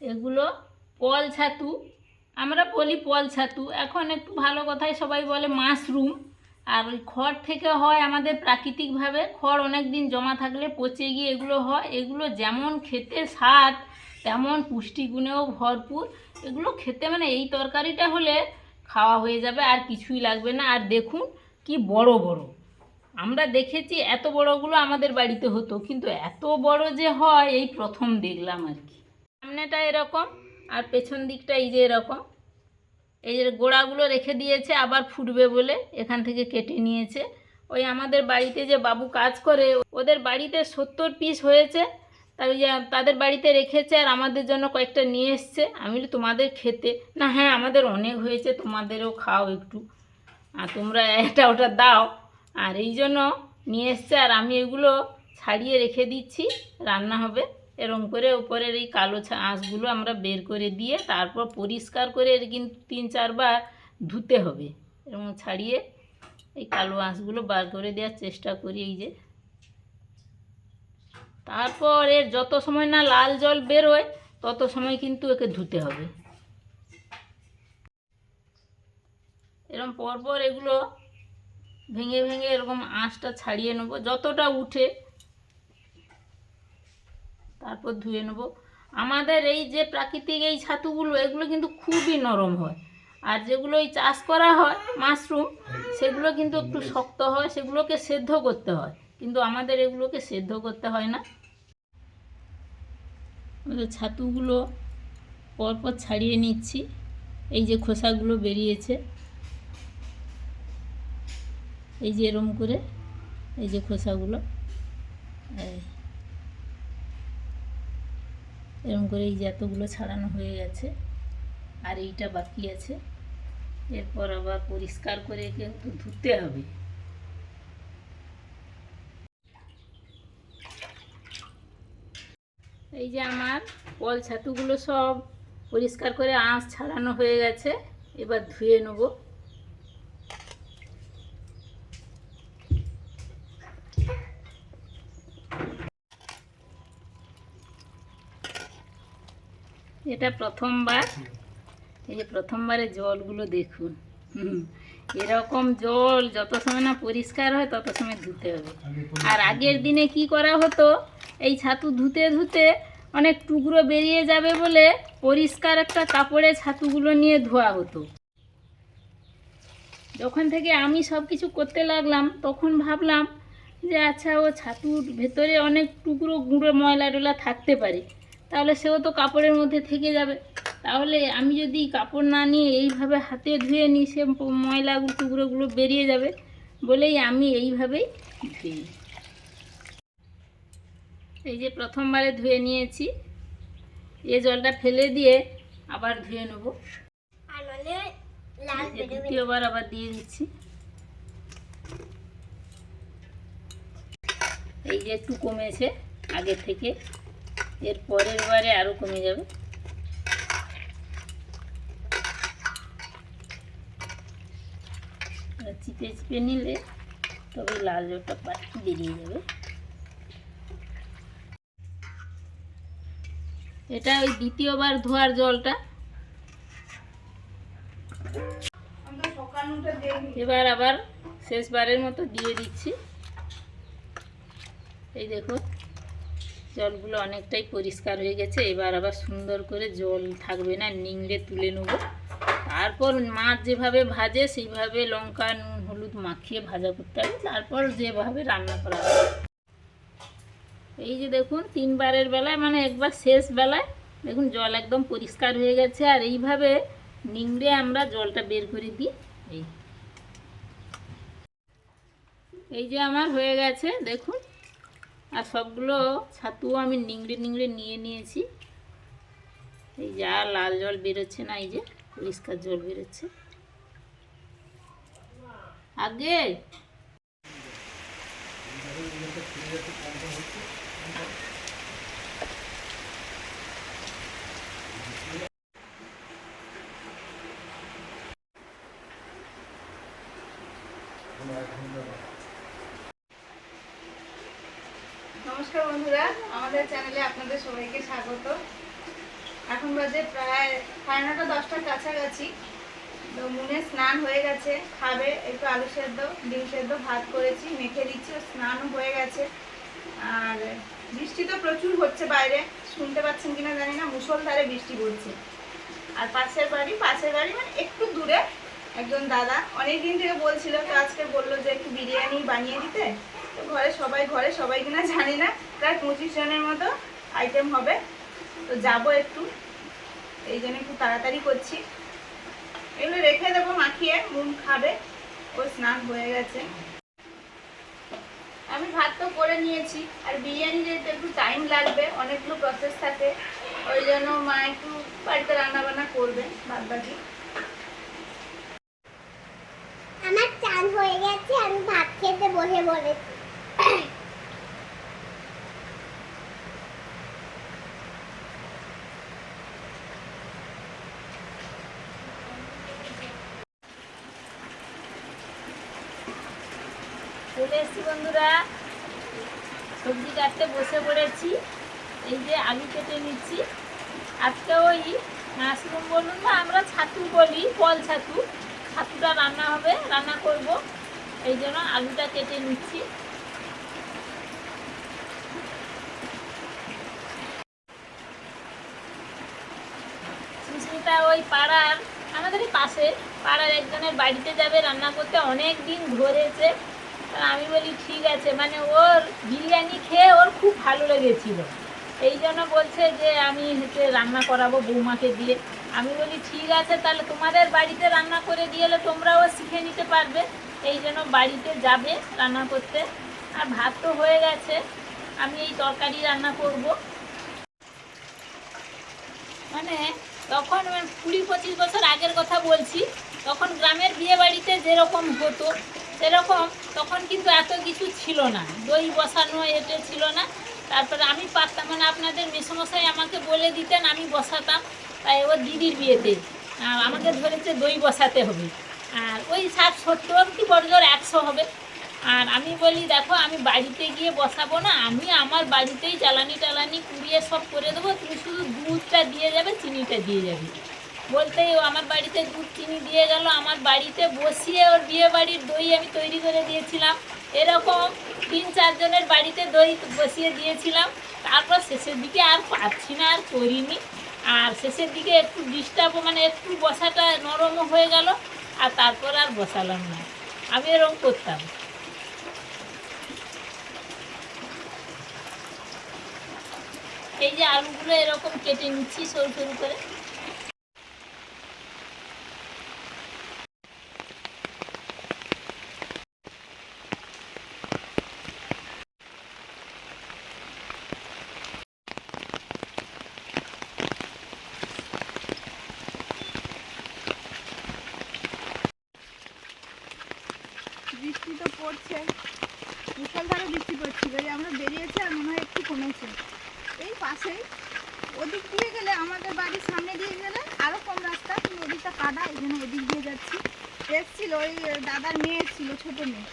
এগুলো পল ছাতু। আমরা বলি পল ছাতু। এখন একটু ভালো কথায় সবাই বলে মাশরুম। আর ওই খড় থেকে হয় আমাদের প্রাকৃতিকভাবে। খড় অনেক দিন জমা থাকলে পচে গিয়ে এগুলো হয়। এগুলো যেমন খেতে স্বাদ, তেমন পুষ্টিগুণেও ভরপুর। এগুলো খেতে মানে এই তরকারিটা হলে খাওয়া হয়ে যাবে, আর কিছুই লাগবে না। আর দেখুন কি বড় বড়। আমরা দেখেছি এত বড়গুলো আমাদের বাড়িতে হতো, কিন্তু এত বড় যে হয়, এই প্রথম দেখলাম আর কি। সামনেটা এরকম, আর পেছন দিকটা এই যে এরকম। এই যে গোড়াগুলো রেখে দিয়েছে, আবার ফুটবে বলে এখান থেকে কেটে নিয়েছে। ওই আমাদের বাড়িতে যে বাবু কাজ করে, ওদের বাড়িতে সত্তর পিস হয়েছে। তাই তাদের বাড়িতে রেখেছে, আর আমাদের জন্য কয়েকটা নিয়ে এসছে। আমি তোমাদের খেতে? না হ্যাঁ আমাদের অনেক হয়েছে, তোমাদেরও খাও একটু। আর তোমরা এটা ওটা দাও। আর এই জন্য নিয়ে এসছে, আর আমি এগুলো ছাড়িয়ে রেখে দিচ্ছি, রান্না হবে। এরম করে উপরের এই কালো আঁশগুলো আমরা বের করে দিয়ে তারপর পরিষ্কার করে এর কিন্তু তিন চারবার ধুতে হবে। এরকম ছাড়িয়ে এই কালো আঁশগুলো বার করে দেওয়ার চেষ্টা করি এই যে। তারপর এর যত সময় না লাল জল বেরোয়, তত সময় কিন্তু একে ধুতে হবে। এরকম পরপর এগুলো ভেঙে ভেঙে এরকম আঁশটা ছাড়িয়ে নেব। যতটা উঠে তারপর ধুয়ে নেব। আমাদের এই যে প্রাকৃতিক এই ছাতুগুলো, এগুলো কিন্তু খুবই নরম হয়। আর যেগুলো এই চাষ করা হয়, মাশরুম, সেগুলো কিন্তু একটু শক্ত হয়, সেগুলোকে সেদ্ধ করতে হয়। কিন্তু আমাদের এগুলোকে সেদ্ধ করতে হয় না। ওই ছাতুগুলো পরপর ছাড়িয়ে নিচ্ছি। এই যে খোসাগুলো বেরিয়েছে। এই যে এরম করে এই যে খোসাগুলো। এই। এরম করে এই যে এতগুলো ছাড়ানো হয়ে গেছে। আর এইটা বাকি আছে। এরপর আবার পরিষ্কার করে একটু ধুতে হবে। এই যে আমার কল ছাতুগুলো সব পরিষ্কার করে আঁশ ছাড়ানো হয়ে গেছে। এবার ধুয়ে নেব। এটা প্রথমবার। এই যে প্রথমবারে জলগুলো দেখুন। এরকম জল যত সময় না পরিষ্কার হয়, তত সময় ধুতে হবে। আর আগের দিনে কি করা হতো? এই ছাতু ধুতে ধুতে অনেক টুকরো বেরিয়ে যাবে বলে পরিষ্কার একটা কাপড়ে ছাতুগুলো নিয়ে ধোয়া হতো। যখন থেকে আমি সব কিছু করতে লাগলাম, তখন ভাবলাম যে আচ্ছা ও ছাতুর ভেতরে অনেক টুকরো গুঁড়ো ময়লা টয়লা থাকতে পারে। তাহলে সেও তো কাপড়ের মধ্যে থেকে যাবে। তাহলে আমি যদি কাপড় না নিয়ে এইভাবে হাতে ধুয়ে নিই সে ময়লা টুকরোগুলো বেরিয়ে যাবে বলেই আমি এইভাবেই ধুই। এই যে প্রথমবারে ধুয়ে নিয়েছি এ জলটা ফেলে দিয়ে আবার ধুয়ে নেব। দ্বিতীয়বার আবার দিয়ে দিচ্ছি। এই যে একটু কমেছে আগে থেকে। এর পরের বারে আরও কমে যাবে। চিপে চিপে নিলে তবে লাল জলটা পাট বেরিয়ে যাবে। এটা ওই দ্বিতীয়বার ধোয়ার জলটা। এবার আবার শেষবারের মতো দিয়ে দিচ্ছি। এই দেখুন জলগুলো অনেকটাই পরিষ্কার হয়ে গেছে, এবার আবার সুন্দর করে জল থাকবে না, নিংড়ে তুলে নেব। তারপর মাছ যেভাবে ভাজে, সেইভাবে লঙ্কা, নুন, হলুদ মাখিয়ে ভাজা করতে হবে, তারপর যেভাবে রান্না করা হবে। এই যে দেখুন, তিনবারের বেলায় মানে একবার শেষ বেলায়, দেখুন জল একদম পরিষ্কার হয়ে গেছে, আর এইভাবে নিংড়ে আমরা জলটা বের করে দিই। এই। এই যে আমার হয়ে গেছে, দেখুন। আর সবগুলো ছাতুও আমি নিংড়ে নিংড়ে নিয়ে নিয়েছি। এই যা লাল জল বেরোচ্ছে না, এই যে পরিষ্কার জল বেরোচ্ছে। আগে নমস্কার বন্ধুরা, আমাদের চ্যানেলে আপনাদের সবাইকে স্বাগত। এখন বাজে প্রায় সাড়ে নটা, দশটার কাছাকাছি। তো মুনে স্নান হয়ে গেছে, খাবে, একটু আলু সেদ্ধ, ডিম সেদ্ধ ভাত করেছি, মেখে দিচ্ছি স্নানও হয়ে গেছে। আর বৃষ্টি তো প্রচুর হচ্ছে বাইরে, শুনতে পাচ্ছেন কিনা জানি না মুষলধারে বৃষ্টি পড়ছে। আর পাশের বাড়ি পাশের বাড়ি মানে একটু দূরে, একজন দাদা। অনেক দিন থেকে বলছিল, তো আজকে বলল যে একটু বিরিয়ানি বানিয়ে দিতে। ঘরে, সবাই ঘরে, সবাই কিনা জানি না। প্রায় পঁচিশ জনের মতো আইটেম হবে। তো যাব একটু। এই জন্য একটু তাড়াতাড়ি করছি। এগুলো রেখে দেবো মাখিয়ে। মুন খাবে। ও স্নান হয়ে গেছে। আমি ভাত তো করে নিয়েছি। আর বিরিয়ানি যেহেতু একটু টাইম লাগবে। অনেকগুলো প্রসেস থাকে। ওই জন্য মা একটু বাড়িতে রান্না বান্না করবে বাদ বাকি আমার চান হয়ে গেছে। আমি ভাত খেতে বসে বলেছি চলে এসছি বন্ধুরা সবজি কাটতে বসে পড়েছি। এই যে আলু কেটে নিচ্ছি। আজকে ওই মাশরুম বলুন না, আমরা ছাতু বলি কল ছাতু। ছাতুটা রান্না হবে, রান্না করব। এই জন্য আলুটা কেটে নিচ্ছি। ওই পাড়ার আমাদের পাশে, পাড়ার একজনের বাড়িতে যাবে, রান্না করতে। অনেক দিন ধরেছে। আমি বলি, ঠিক আছে। মানে ওর বিরিয়ানি খেয়ে ওর খুব ভালো লেগেছিল। এই জন্য বলছে যে, আমি হচ্ছে রান্না করাবো বৌমাকে দিয়ে। আমি বলি, ঠিক আছে, তাহলে তোমাদের বাড়িতে রান্না করে দিয়ে এলে তোমরাও শিখে নিতে পারবে। এই জন্য বাড়িতে যাবে রান্না করতে। আর ভাত তো হয়ে গেছে। আমি এই তরকারি রান্না করব। মানে তখন কুড়ি পঁচিশ বছর আগের কথা বলছি। তখন গ্রামের বিয়ে বাড়িতে যেরকম হতো সেরকম তখন কিন্তু এত কিছু ছিল না। দই বসানো এতে ছিল না। তারপরে আমি পারতাম মানে আপনাদের মেসমশাই আমাকে বলে দিতেন, আমি বসাতাম। তাই ও দিদির বিয়েতে আমাকে ধরেছে দই বসাতে হবে। আর ওই ষাট সত্তর কি বড়জোর একশো হবে। আর আমি বলি, দেখো, আমি বাড়িতে গিয়ে বসাবো না। আমি আমার বাড়িতেই জ্বালানি টালানি কুড়িয়ে সব করে দেবো। তুমি শুধু দুধটা দিয়ে যাবে, চিনিটা দিয়ে যাবে। বলতেই ও আমার বাড়িতে দুধ চিনি দিয়ে গেল, আমার বাড়িতে বসিয়ে ওর বিয়ে বাড়ির দই আমি তৈরি করে দিয়েছিলাম। এরকম তিন চারজনের বাড়িতে দই বসিয়ে দিয়েছিলাম। তারপর শেষের দিকে আর পাচ্ছি না, আর করিনি। আর শেষের দিকে একটু ডিস্টার্ব মানে একটু বসাটা নরমও হয়ে গেল, আর তারপর আর বসালাম না। আমি এরকম করতাম। এই যে আলুগুলো এরকম কেটে নিচ্ছি সরু সরু করে বৃষ্টি তো পড়ছে। মুসলধারে বৃষ্টি পড়ছিল এই আমরা বেরিয়েছি আর মনে হয় একটু কমেছে। এই পাশেই, ওদিক দিয়ে গেলে আমাদের বাড়ির সামনে দিয়ে গেলে আরও কম রাস্তা, কিন্তু ওদিকটা কাদা, এই জন্য ওদিক দিয়ে যাচ্ছি। এসছিল ওই দাদার মেয়ে এসছিল ছোটো মেয়ে।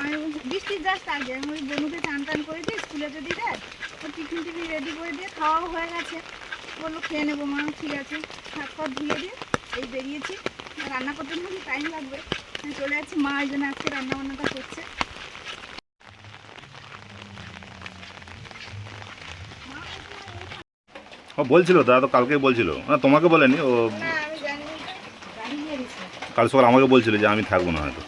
আমি বৃষ্টির জাস্ট আগে। আমি ওই বনুকে চান টান করে দিয়ে স্কুলে যদি দেয় ও টিফিন টিফিন রেডি করে দিয়ে খাওয়াও হয়ে গেছে। বলল, খেয়ে নেব মা, ঠিক আছে। হাত পা ধুয়ে দিয়ে এই বেরিয়েছি। রান্না করতে টাইম লাগবে। চলে আছি মা এই জন্য আজকে রান্নাবান্নাটা করছে। ও বলছিল দাদা তো কালকে বলছিল। না তোমাকে বলেনি ও দিচ্ছে কাল সকাল আমাকে বলছিল যে আমি থাকব না হয়তো।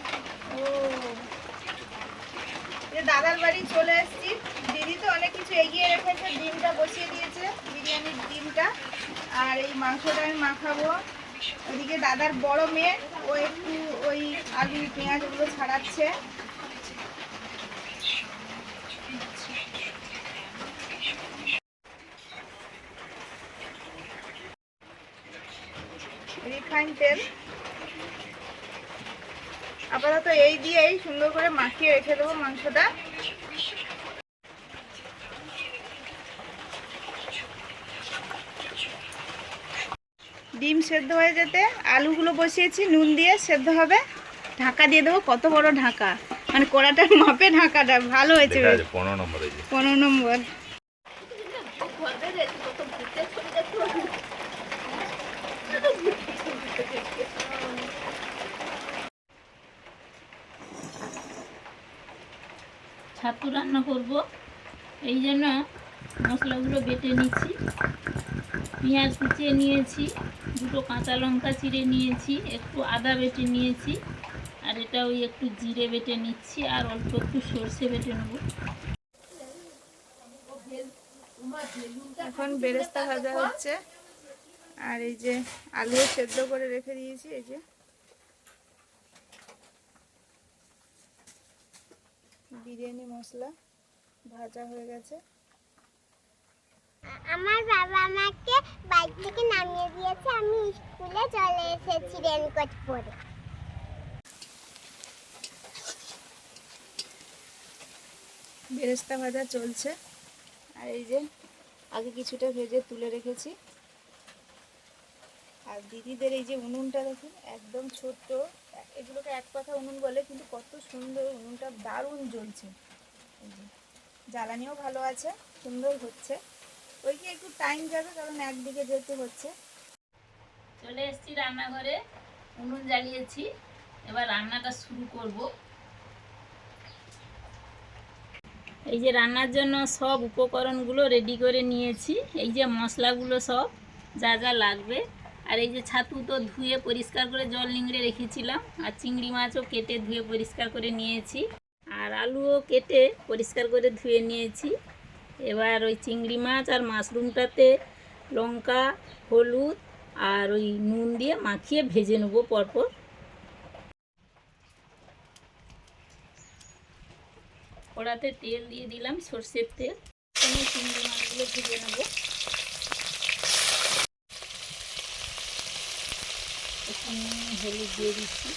ডিম সেদ্ধ হয়ে যেতে আলুগুলো বসিয়েছি নুন দিয়ে সেদ্ধ হবে। ঢাকা দিয়ে দেবো কত বড় ঢাকা। মানে কড়াটার মাপে ঢাকাটা ভালো হয়েছে। পনেরো নম্বর। ছাতু রান্না করব। এই জন্য মশলাগুলো বেটে নিচ্ছি। পেঁয়াজ কুচিয়ে নিয়েছি। দুটো কাঁচা লঙ্কা চিড়ে নিয়েছি, একটু আদা বেটে নিয়েছি, আর এটা ওই একটু জিরে বেটে নিচ্ছি, আর অল্প একটু সর্ষে বেটে নেব। এখন বেরেস্তা ভাজা হচ্ছে, আর এই যে আলুও সেদ্ধ করে রেখে দিয়েছি, এই যে। বিরিয়ানি মশলা ভাজা হয়ে গেছে। আমার বাবা আমাকে বাইক থেকে নামিয়ে দিয়েছে। আমি স্কুলে চলে এসেছি রেনকোট পরে। বেরেস্তা ভাজা চলছে। আর এই যে আগে কিছুটা ভেজে তুলে রেখেছি। আর দিদিদের এই যে উনুনটা দেখুন, একদম ছোট্ট। এগুলোকে এক কথা উনুন বলে, কিন্তু কত সুন্দর উনুনটা, দারুণ জ্বলছে। জ্বালানিও ভালো আছে, সুন্দর হচ্ছে। ওই কি একটু টাইম যাবে, কারণ একদিকে যেতে হচ্ছে। চলে এসেছি রান্নাঘরে, উনুন জ্বালিয়েছি। এবার রান্নাটা শুরু করব। এই যে রান্নার জন্য সব উপকরণগুলো রেডি করে নিয়েছি। এই যে মশলাগুলো সব, যা যা লাগবে। আর এই যে ছাতু তো ধুয়ে পরিষ্কার করে জল নিংড়ে রেখেছিলাম, আর চিংড়ি মাছও কেটে ধুয়ে পরিষ্কার করে নিয়েছি। আর আলুও কেটে পরিষ্কার করে ধুয়ে নিয়েছি। এবার ওই চিংড়ি মাছ আর মাশরুমটাতে লঙ্কা, হলুদ আর ওই নুন দিয়ে মাখিয়ে ভেজে নেব পরপর। কড়াতে তেল দিয়ে দিলাম সর্ষের তেল। চিংড়ি মাছগুলো ভেজে নেব। হলুদ দিয়ে দিচ্ছি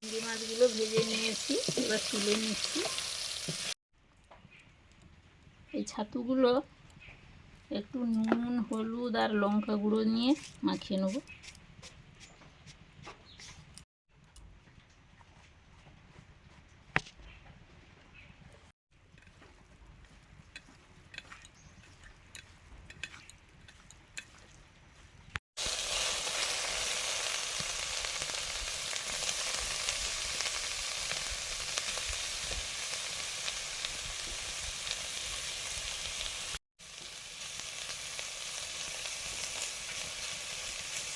চিংড়ি মাছগুলো ভেজে নিয়েছি তুলে নিচ্ছি এই ছাতুগুলো একটু নুন হলুদ আর লঙ্কা গুঁড়ো নিয়ে মাখিয়ে নেব।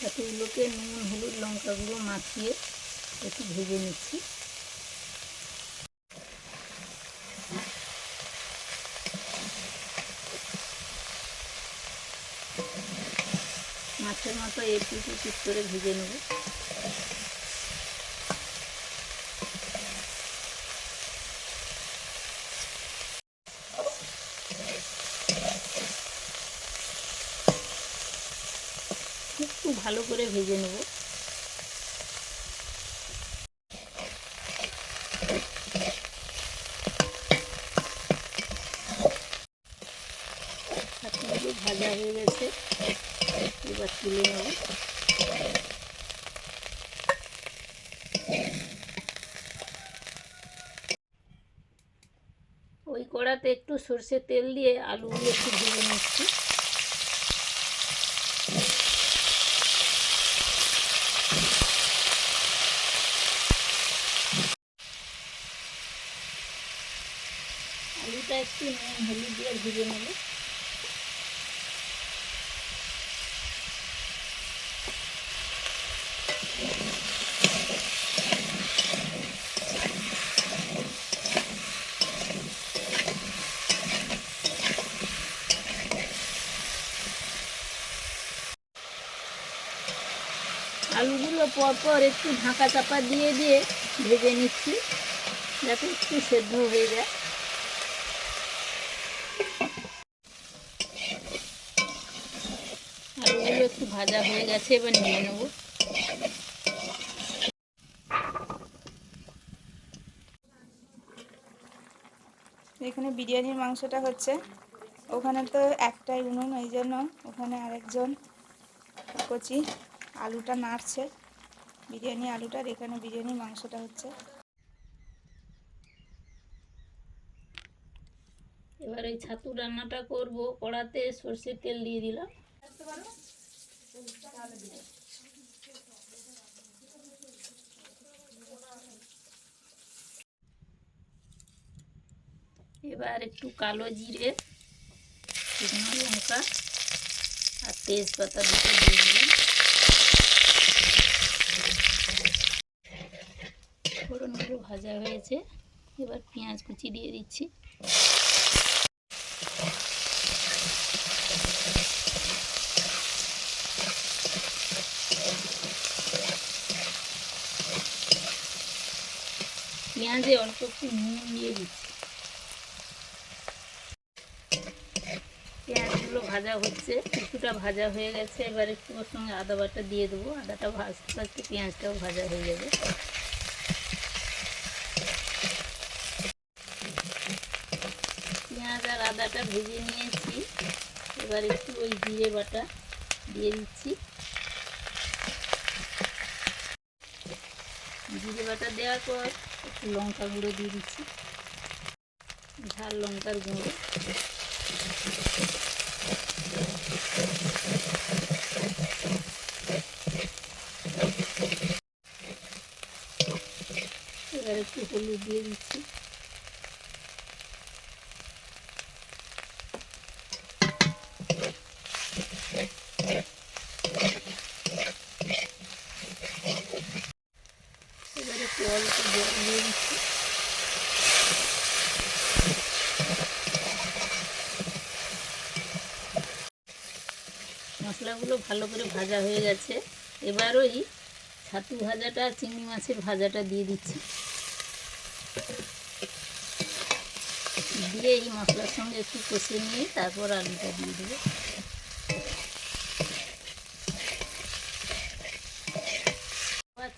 ছাতুগুলোকে নুন, হলুদ লঙ্কা গুঁড়ো মাখিয়ে একটু ভেজে নিচ্ছি। মাছের মতো একটু একটু করে ভেজে নেব একটু ভালো করে ভেজে নেব। ভাজা হয়ে গেছে। এবার তুলে নেব। ওই কড়াতে একটু সর্ষের তেল দিয়ে আলুগুলো একটু ভেজে নিচ্ছি আলুটা একটু নুন হলুদ দিয়ে ভেজে নেব আলুগুলো পরপর একটু ঢাকা চাপা দিয়ে দিয়ে ভেজে নিচ্ছি। যাতে একটু সেদ্ধ হয়ে যায়। আলুগুলো একটু ভাজা হয়ে গেছে, এবার নিয়ে নেব। এখানে বিরিয়ানির মাংসটা হচ্ছে। ওখানে তো একটাই উনুন ওই জন্য ওখানে আরেকজন কচি আলুটা নাড়ছে। বিরিয়ানি আলুটার, এখানে বিরিয়ানি মাংসটা হচ্ছে। এবার এই ছাতু রান্নাটা করব। কড়াতে সর্ষের তেল দিয়ে দিলাম। এবার একটু কালো জিরে, শুকনো লঙ্কা আর তেজপাতা দুটো দিয়ে দিলাম। ফোড়নগুলো ভাজা হয়েছে। এবার পেঁয়াজ কুচি দিয়ে দিচ্ছি। পেঁয়াজে অল্প একটু নুন দিয়ে দিচ্ছি। পেঁয়াজগুলো ভাজা হচ্ছে, কিছুটা ভাজা হয়ে গেছে। এবার একটু ওর সঙ্গে আদা বাটা দিয়ে দেবো। আদাটা ভাজতে ভাজতে পেঁয়াজটাও ভাজা হয়ে যাবে। পেঁয়াজ আদাটা ভেজে নিয়েছি। এবার একটু ওই জিরে বাটা দিয়ে দিচ্ছি। জিরে বাটা দেওয়ার পর একটু লঙ্কা গুঁড়ো দিয়ে দিচ্ছি। ঝাল লঙ্কার গুঁড়ো। এবার একটু হলুদ দিয়ে দিচ্ছি এবার একটু অল্প জল দিয়ে দিচ্ছি মশলাগুলো ভালো করে ভাজা হয়ে গেছে। এবার ওই ছাতু ভাজাটা আর চিংড়ি মাছের ভাজাটা দিয়ে দিচ্ছি। দিয়ে এই মশলার সঙ্গে একটু কষে নিয়ে তারপর আলুটা দিয়ে দেবো।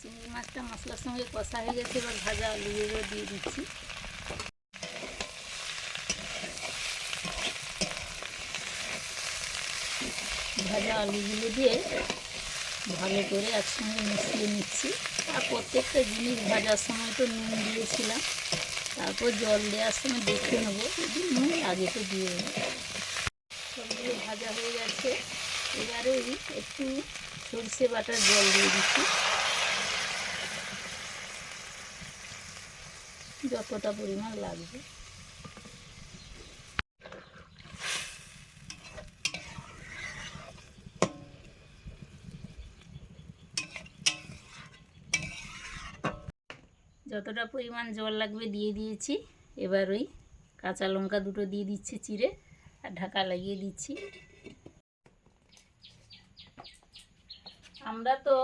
চিংড়ি মাছটা মশলার সঙ্গে কষা হয়ে গেছে, এবার ভাজা আলুগুলো দিয়ে দিচ্ছি। ভাজা আলুগুলো দিয়ে ভালো করে একসঙ্গে মিশিয়ে নিচ্ছি। আর প্রত্যেকটা জিনিস ভাজার সময় তো নুন দিয়েছিলাম। তারপর জল দেওয়ার সময় দেখে নেব, যদি নুন আগে তো দিয়ে দেবো সবগুলো ভাজা হয়ে গেছে। এবারে একটু সরষে বাটার জল দিয়ে দিচ্ছি। যতটা পরিমাণ লাগবে। যতটা পরিমাণ জল লাগবে দিয়ে দিয়েছি। এবার ওই কাঁচা লঙ্কা দুটো দিয়ে দিচ্ছি চিড়ে, আর ঢাকা লাগিয়ে দিচ্ছি। আমরা তো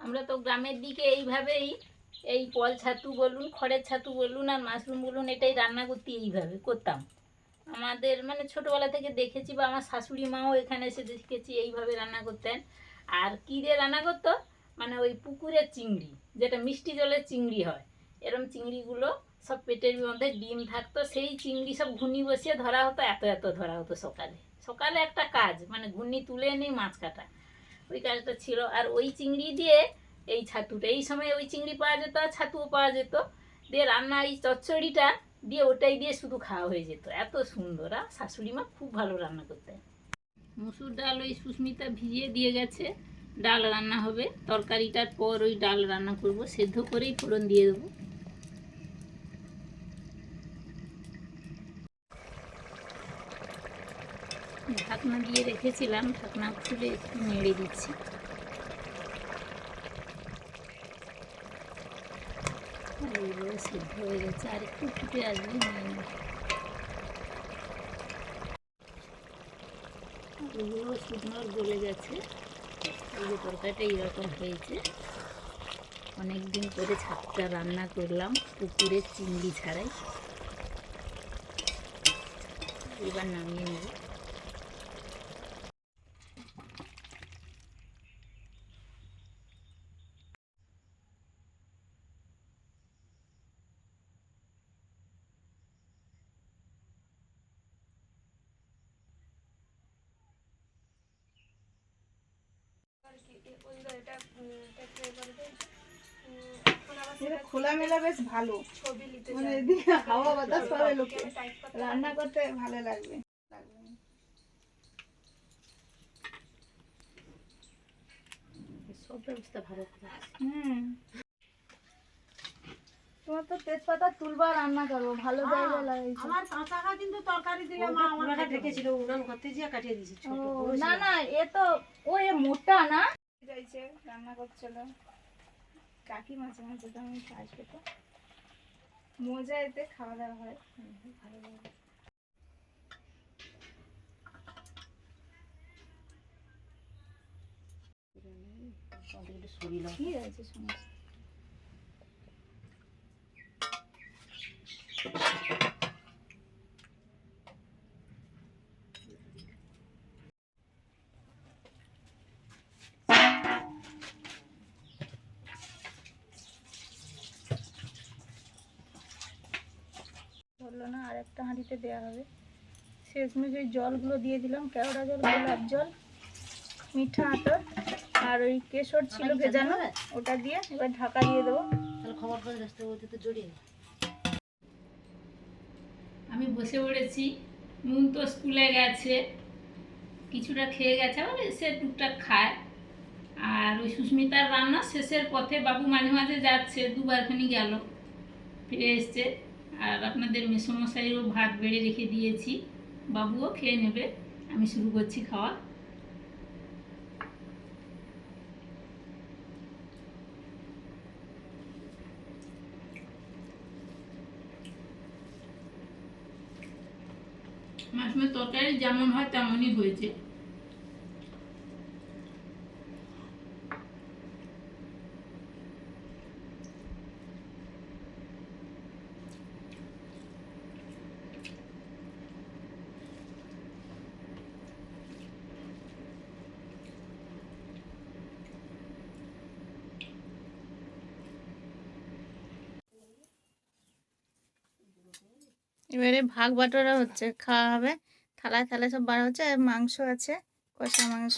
আমরা তো গ্রামের দিকে এইভাবেই এই পল ছাতু বলুন, খড়ের ছাতু বলুন, আর মাশরুম বলুন, এটাই রান্না করতে এইভাবে করতাম। আমাদের মানে ছোটোবেলা থেকে দেখেছি বা আমার শাশুড়ি মাও এখানে এসে দেখেছি এইভাবে রান্না করতেন। আর কী দিয়ে রান্না করতো? মানে ওই পুকুরের চিংড়ি, যেটা মিষ্টি জলের চিংড়ি হয়। এরম চিংড়িগুলো সব পেটের মধ্যে ডিম থাকতো, সেই চিংড়ি সব ঘুনি বসিয়ে ধরা হতো, এত এত ধরা হতো সকালে। সকালে একটা কাজ মানে ঘুনি তুলে এনে মাছ কাটা। ওই কাজটা ছিল। আর ওই চিংড়ি দিয়ে এই ছাতুটা, এই সময় ওই চিংড়ি পাওয়া যেত, আর ছাতুও পাওয়া যেত। দিয়ে রান্না এই চচ্চড়িটা দিয়ে ওটাই দিয়ে শুধু খাওয়া হয়ে যেত। এত সুন্দর, আর শাশুড়ি মা খুব ভালো রান্না করতেন। মুসুর ডাল ওই সুস্মিতা ভিজিয়ে দিয়ে গেছে। ডাল রান্না হবে। তরকারিটার পর ওই ডাল রান্না করব। সেদ্ধ করেই ফোড়ন দিয়ে দেবো। ঢাকনা দিয়ে রেখেছিলাম। ঢাকনা খুলে একটু নেড়ে দিচ্ছি। সেদ্ধ হয়ে গেছে। আর একটু ফুটে আসলে নিয়ে নেব। এগুলো শুকনো গলে গেছে। এই যে তরকারিটা এরকম হয়েছে। অনেক দিন পরে ছাতটা রান্না করলাম, পুকুরের চিংড়ি ছাড়াই। এবার নামিয়ে নেব ওই এটা এটা ট্রাই করবে এখন এটা খোলামেলা বেশ ভালো। মানে এদিকে হাওয়া বাতাস পাবে লোকে। রান্না করতে ভালো লাগবে। সব ব্যবস্থা ভালো হুম। তোমার তো তেজপাতা তুলবা রান্না করব। ভালো জায়গা লাগাইছো আমার কাঁচা কিন্তু তরকারি দিলে মা আমার ঢেকেছিল উনান করতে গিয়ে কাটিয়ে দিয়েছে ছোট। ও, বড় না না এ তো ও এ মোটা না? যাইছে রান্না করছিল। কাকি মাঝে মাঝে তো আমি আসবে তো মজা এতে খাওয়া দাওয়া হয়। ভালো লাগে। ঠিক আছে সমস্যা ধরলো না আর একটা হাঁড়িতে দেওয়া হবে। শেষমেশ ওই জলগুলো দিয়ে দিলাম কেওড়া জল গোলাপ জল মিঠা আতর আর ওই কেশর ছিল ভেজানো ওটা দিয়ে এবার ঢাকা দিয়ে দেবো। তাহলে খবর করে রাস্তা ওতে তো জড়িয়ে আমি বসে পড়েছি নুন তো স্কুলে গেছে কিছুটা খেয়ে গেছে মানে সে টুকটাক খায়। আর ওই সুস্মিতার রান্না শেষের পথে বাবু মাঝে মাঝে যাচ্ছে দুবার দুবারখানি গেল ফিরে এসছে। আর আপনাদের মেসমশাইও ভাত বেড়ে রেখে দিয়েছি। বাবুও খেয়ে নেবে। আমি শুরু করছি খাওয়া। মাশরুমের তরকারি যেমন হয় তেমনই হয়েছে। এবারে ভাগ বাটোরা হচ্ছে খাওয়া হবে। থালায় থালায় সব বার হচ্ছে আর মাংস আছে কষা মাংস।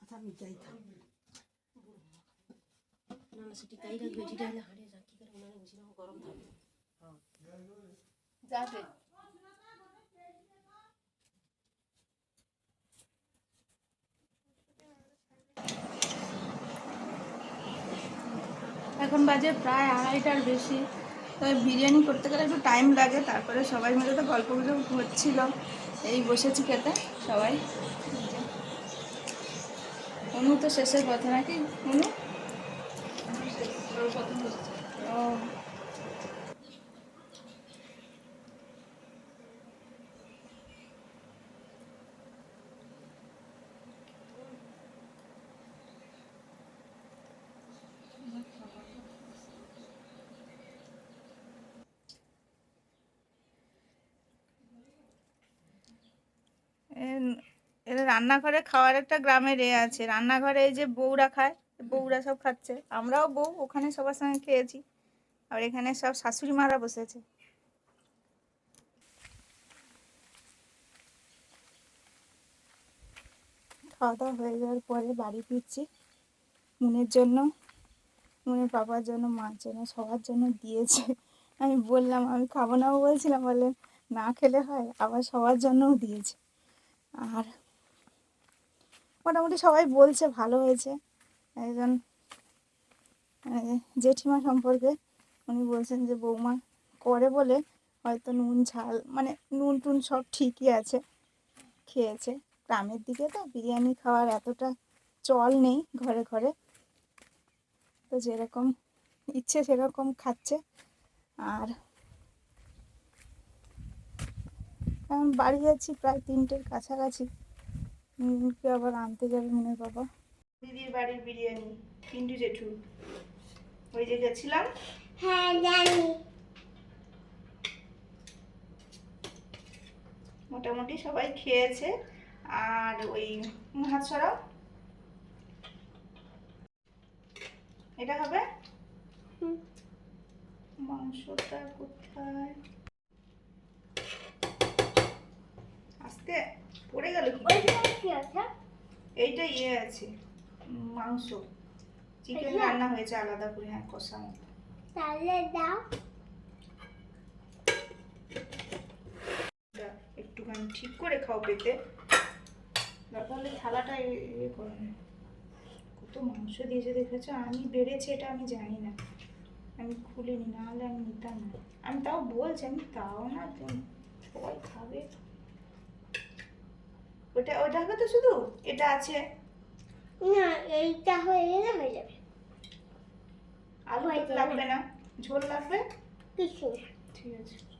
আচ্ছা আমি যাই থাম না না সেটি তাই রাখবে এটি রাখলে হাঁড়ে যা কি করে উনানে বসে রাখো গরম থাকবে যাবে এখন বাজে প্রায় আড়াইটার বেশি। তবে বিরিয়ানি করতে গেলে একটু টাইম লাগে, তারপরে সবাই মিলে তো গল্প গুজব হচ্ছিল। এই বসেছি খেতে, সবাই। অনু তো শেষের কথা নাকি? অনু? ও এর- এর রান্নাঘরে খাওয়ার একটা গ্রামের এ আছে। রান্নাঘরে এই যে বউরা খায়, বউরা সব খাচ্ছে। আমরাও বউ, ওখানে সবার সঙ্গে খেয়েছি। আর এখানে সব শাশুড়ি মারা বসেছে। খাওয়া দাওয়া হয়ে যাওয়ার পরে বাড়ি ফিরছি। মুনের জন্য, মুনের বাবার জন্য, মার জন্য, সবার জন্য দিয়েছে। আমি বললাম, আমি খাব না বলছিলাম, বললেন, না খেলে হয়, আবার সবার জন্যও দিয়েছে। আর মোটামুটি সবাই বলছে ভালো হয়েছে। একজন জেঠিমা সম্পর্কে উনি বলছেন যে, বৌমা করে বলে হয়তো নুন, ঝাল মানে নুন টুন সব ঠিকই আছে, খেয়েছে। গ্রামের দিকে তো বিরিয়ানি খাওয়ার এতটা চল নেই ঘরে ঘরে। তো যেরকম ইচ্ছে সেরকম খাচ্ছে। আর বাড়ি যাচ্ছি প্রায় তিনটের কাছাকাছি। মুনকে আবার আনতে যাবে মনে বাবা। দিদির বাড়ির বিরিয়ানি পিন্টু জেঠু। ওই যে গেছিলাম? হ্যাঁ জানি। মোটামুটি সবাই খেয়েছে। আর ওই হাত সরাও এটা হবে? মাংসটা কোথায়? আস্তে পড়ে গেল কি? কি আছে? এইটা ইয়ে আছে মাংস। চিকেন রান্না হয়েছে আলাদা করে হ্যাঁ কষা মতো। তাহলে দাও। একটুখানি ঠিক করে খাও পেতে। দরকার হলে থালাটা ইয়ে করো কত মাংস দিয়েছে দেখেছ? আমি বেড়েছে এটা আমি জানি না। আমি খুলিনি না হলে আমি নিতাম না। আমি তাও বলছি আমি তাও না তুমি সবাই খাবে। ওটা ওটা হবে তো শুধু? এটা আছে। না এইটা হয়ে গেলে হয়ে যাবে। আলু লাগবে না। ঝোল লাগবে? কিছু ঠিক আছে।